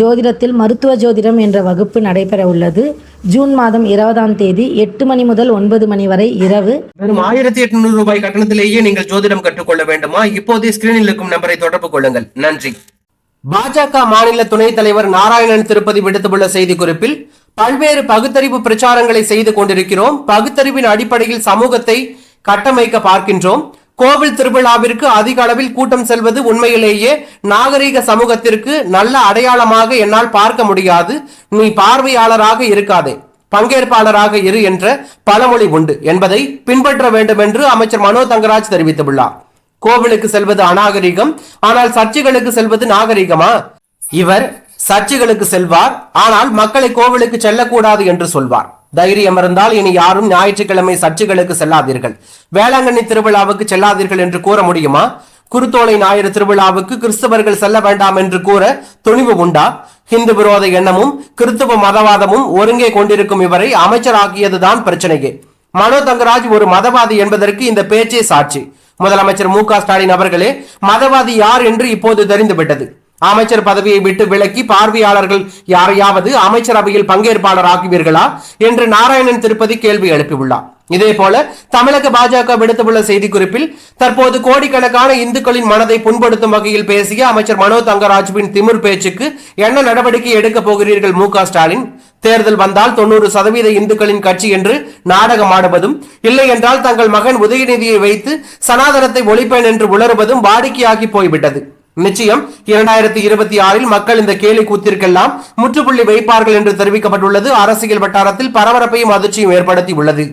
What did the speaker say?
ஜோதிடத்தில் மருத்துவ ஜோதிடம் என்ற வகுப்பு நடைபெற உள்ளது ஜூன் மாதம் இருபதாம் தேதி எட்டு மணி முதல் ஒன்பது மணி வரை இரவு. வெறும் ஆயிரத்தி எட்நூறு ரூபாய் கட்டணத்திலேயே நீங்கள் ஜோதிடம் கற்றுக்கொள்ள வேண்டுமா? இப்போதே ஸ்கிரீனில் இருக்கும் நம்பரை தொடர்பு கொள்ளுங்கள். நன்றி. பாஜக மாநில துணைத் தலைவர் நாராயணன் திருப்பதி விடுத்துள்ள செய்திக்குறிப்பில் பல்வேறு பகுத்தறிவு பிரச்சாரங்களை செய்து கொண்டிருக்கிறோம். பகுத்தறிவின் அடிப்படையில் சமூகத்தை கட்டமைக்க பார்க்கின்றோம். கோவில் திருவிழாவிற்கு அதிக அளவில் கூட்டம் செல்வது உண்மையிலேயே நாகரிக சமூகத்திற்கு நல்ல அடையாளமாக என்னால் பார்க்க முடியாது. நீ பார்வையாளராக இருக்காதே. பங்கேற்பாளராக இரு என்ற பழமொழி உண்டு என்பதை பின்பற்ற வேண்டும் என்று அமைச்சர் மனோ தங்கராஜ் தெரிவித்துள்ளார். கோவிலுக்கு செல்வது அநாகரிகம் ஆனால் சர்ச்சைகளுக்கு செல்வது நாகரிகமா? இவர் சர்ச்சைகளுக்கு செல்வார் ஆனால் மக்களை கோவிலுக்கு செல்லக்கூடாது என்று சொல்வார். தைரியம் இருந்தால் இனி யாரும் ஞாயிற்றுக்கிழமை சர்ச்சுகளுக்கு செல்லாதீர்கள். வேளாங்கண்ணி திருவிழாவுக்கு செல்லாதீர்கள் என்று கூற முடியுமா? குருத்தோலை ஞாயிறு திருவிழாவுக்கு கிறிஸ்தவர்கள் செல்ல வேண்டாம் என்று கூற துணிவு உண்டா? ஹிந்து விரோத எண்ணமும் கிறிஸ்துவ மதவாதமும் ஒருங்கே கொண்டிருக்கும் இவரை அமைச்சராக்கியதுதான் பிரச்சனையே. மனோ தங்கராஜ் ஒரு மதவாதி என்பதற்கு இந்த பேச்சே சாட்சி. முதலமைச்சர் மு ஸ்டாலின் அவர்களே மதவாதி யார் என்று இப்போது தெரிந்துவிட்டது. அமைச்சர் பதவியை விட்டு விலக்கி பார்வையாளர்கள் யாரையாவது அமைச்சரவையில் பங்கேற்பாளர் ஆக்குவீர்களா என்று நாராயணன் திருப்பதி கேள்வி எழுப்பியுள்ளார். இதே போல தமிழக பாஜக விடுத்துள்ள செய்திக்குறிப்பில் தற்போது கோடிக்கணக்கான இந்துக்களின் மனதை புண்படுத்தும் வகையில் பேசிய அமைச்சர் மனோ தங்கராஜுவின் திமிர் பேச்சுக்கு என்ன நடவடிக்கை எடுக்கப் போகிறீர்கள் மு ஸ்டாலின்? தேர்தல் வந்தால் தொண்ணூறு சதவீத இந்துக்களின் கட்சி என்று நாடகம் ஆடுவதும் இல்லை என்றால் தங்கள் மகன் உதயநிதியை வைத்து சனாதனத்தை ஒழிப்பேன் என்று உளறுவதும் வாடிக்கையாகி போய்விட்டது. நிச்சயம் இரண்டாயிரத்தி இருபத்தி ஆறில் மக்கள் இந்த கேலி கூத்திற்கெல்லாம் முற்றுப்புள்ளி வைப்பார்கள் என்று தெரிவிக்கப்பட்டுள்ளது. அரசியல் வட்டாரத்தில் பரபரப்பையும் அதிர்ச்சியும் ஏற்படுத்தி உள்ளது